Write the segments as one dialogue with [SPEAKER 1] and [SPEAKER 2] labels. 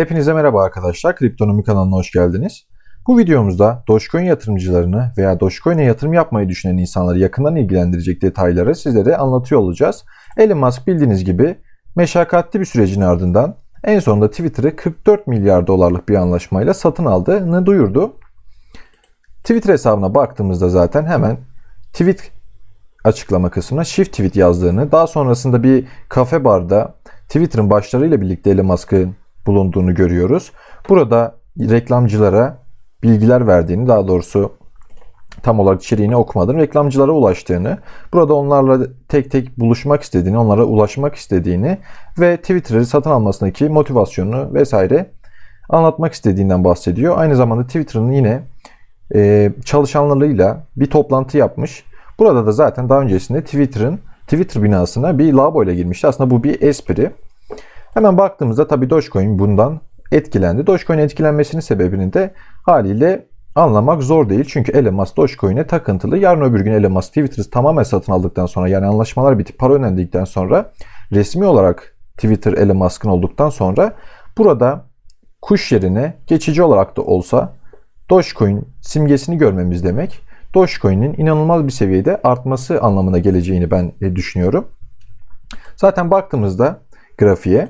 [SPEAKER 1] Hepinize merhaba arkadaşlar. Kriptonomi kanalına hoş geldiniz. Bu videomuzda Dogecoin yatırımcılarını veya Dogecoin'e yatırım yapmayı düşünen insanları yakından ilgilendirecek detayları sizlere anlatıyor olacağız. Elon Musk bildiğiniz gibi meşakkatli bir sürecin ardından en sonunda Twitter'ı 44 milyar dolarlık bir anlaşmayla satın aldığını duyurdu. Twitter hesabına baktığımızda zaten hemen tweet açıklama kısmına shift tweet yazdığını, daha sonrasında bir kafe barda Twitter'ın başlarıyla birlikte Elon Musk'ın bulunduğunu görüyoruz. Burada reklamcılara bilgiler verdiğini, daha doğrusu tam olarak içeriğini okumadan reklamcılara ulaştığını, burada onlarla tek tek buluşmak istediğini, onlara ulaşmak istediğini ve Twitter'ı satın almasındaki motivasyonunu vesaire anlatmak istediğinden bahsediyor. Aynı zamanda Twitter'ın yine e, çalışanlarıyla bir toplantı yapmış. Burada da zaten daha öncesinde Twitter'ın Twitter binasına bir lavabo ile girmişti. Aslında bu bir espri. Hemen baktığımızda tabii Dogecoin bundan etkilendi. Dogecoin etkilenmesinin sebebini de haliyle anlamak zor değil. Çünkü Elon Musk Dogecoin'e takıntılı. Yarın öbür gün Elon Musk Twitter'ı tamamen satın aldıktan sonra yani anlaşmalar bitip para ödendikten sonra resmi olarak Twitter Elon Musk'ın olduktan sonra burada kuş yerine geçici olarak da olsa Dogecoin simgesini görmemiz demek. Dogecoin'in inanılmaz bir seviyede artması anlamına geleceğini ben e, düşünüyorum. Zaten baktığımızda grafiğe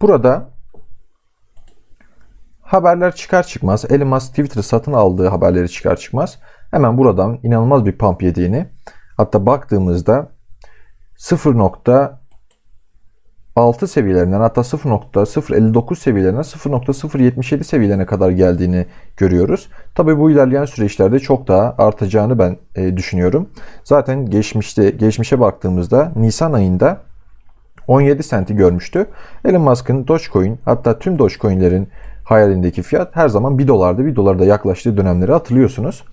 [SPEAKER 1] burada haberler çıkar çıkmaz Elon Musk Twitter'ı satın aldığı haberleri çıkar çıkmaz hemen buradan inanılmaz bir pump yediğini hatta baktığımızda 0.6 seviyelerinden hatta 0.059 seviyelerinden 0.077 seviyelerine kadar geldiğini görüyoruz. Tabi bu ilerleyen süreçlerde çok daha artacağını ben e, düşünüyorum. Zaten geçmişte geçmişe baktığımızda Nisan ayında 17 senti görmüştü. Elon Musk'ın Dogecoin hatta tüm Dogecoin'lerin hayalindeki fiyat her zaman 1 dolardı. 1 dolarda yaklaştığı dönemleri hatırlıyorsunuz.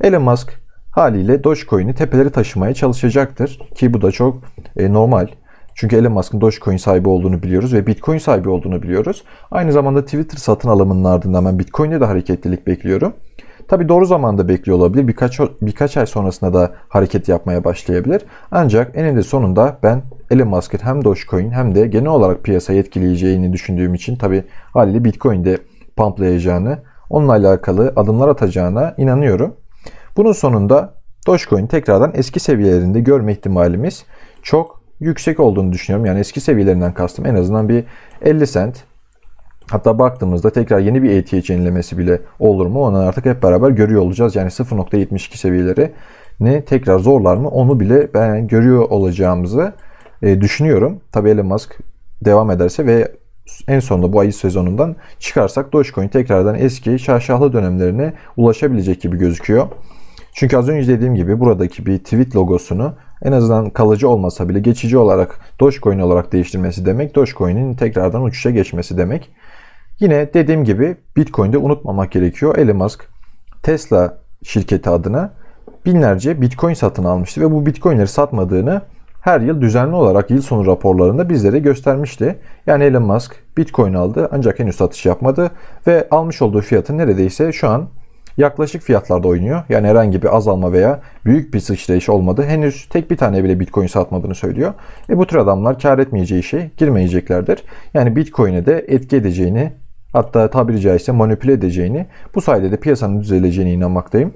[SPEAKER 1] Elon Musk haliyle Dogecoin'i tepeleri taşımaya çalışacaktır. Ki bu da çok e, normal. Çünkü Elon Musk'ın Dogecoin sahibi olduğunu biliyoruz ve Bitcoin sahibi olduğunu biliyoruz. Aynı zamanda Twitter satın alımının ardından ben Bitcoin'de de hareketlilik bekliyorum. Tabi doğru zamanda bekliyor olabilir. Birkaç birkaç ay sonrasında da hareket yapmaya başlayabilir. Ancak eninde sonunda ben Elon Musk'ın hem Dogecoin hem de genel olarak piyasayı etkileyeceğini düşündüğüm için tabi haliyle Bitcoin'de pumplayacağını, onunla alakalı adımlar atacağına inanıyorum. Bunun sonunda Dogecoin tekrardan eski seviyelerinde görme ihtimalimiz çok yüksek olduğunu düşünüyorum. Yani eski seviyelerinden kastım en azından bir 50 cent Hatta baktığımızda tekrar yeni bir ATH yenilemesi bile olur mu? Onu artık hep beraber görüyor olacağız. Yani 0.72 seviyeleri ne tekrar zorlar mı? Onu bile ben görüyor olacağımızı e, düşünüyorum. Tabii Elon Musk devam ederse ve en sonunda bu ayı sezonundan çıkarsak Dogecoin tekrardan eski şaşalı dönemlerine ulaşabilecek gibi gözüküyor. Çünkü az önce dediğim gibi buradaki bir tweet logosunu en azından kalıcı olmasa bile geçici olarak Dogecoin olarak değiştirmesi demek Dogecoin'in tekrardan uçuşa geçmesi demek. Yine dediğim gibi Bitcoin'de unutmamak gerekiyor. Elon Musk Tesla şirketi adına binlerce Bitcoin satın almıştı ve bu Bitcoin'leri satmadığını her yıl düzenli olarak yıl sonu raporlarında bizlere göstermişti. Yani Elon Musk Bitcoin aldı ancak henüz satış yapmadı ve almış olduğu fiyatın neredeyse şu an yaklaşık fiyatlarda oynuyor. Yani herhangi bir azalma veya büyük bir sıçrayış olmadı. Henüz tek bir tane bile Bitcoin satmadığını söylüyor. E bu tür adamlar kar etmeyeceği işe girmeyeceklerdir. Yani Bitcoin'e de etki edeceğini hatta tabiri caizse manipüle edeceğini, bu sayede de piyasanın düzeleceğine inanmaktayım.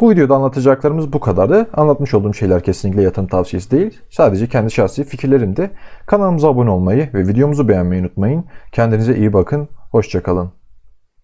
[SPEAKER 1] Bu videoda anlatacaklarımız bu kadardı. Anlatmış olduğum şeyler kesinlikle yatırım tavsiyesi değil. Sadece kendi şahsi fikirlerimdi. Kanalımıza abone olmayı ve videomuzu beğenmeyi unutmayın. Kendinize iyi bakın. Hoşçakalın.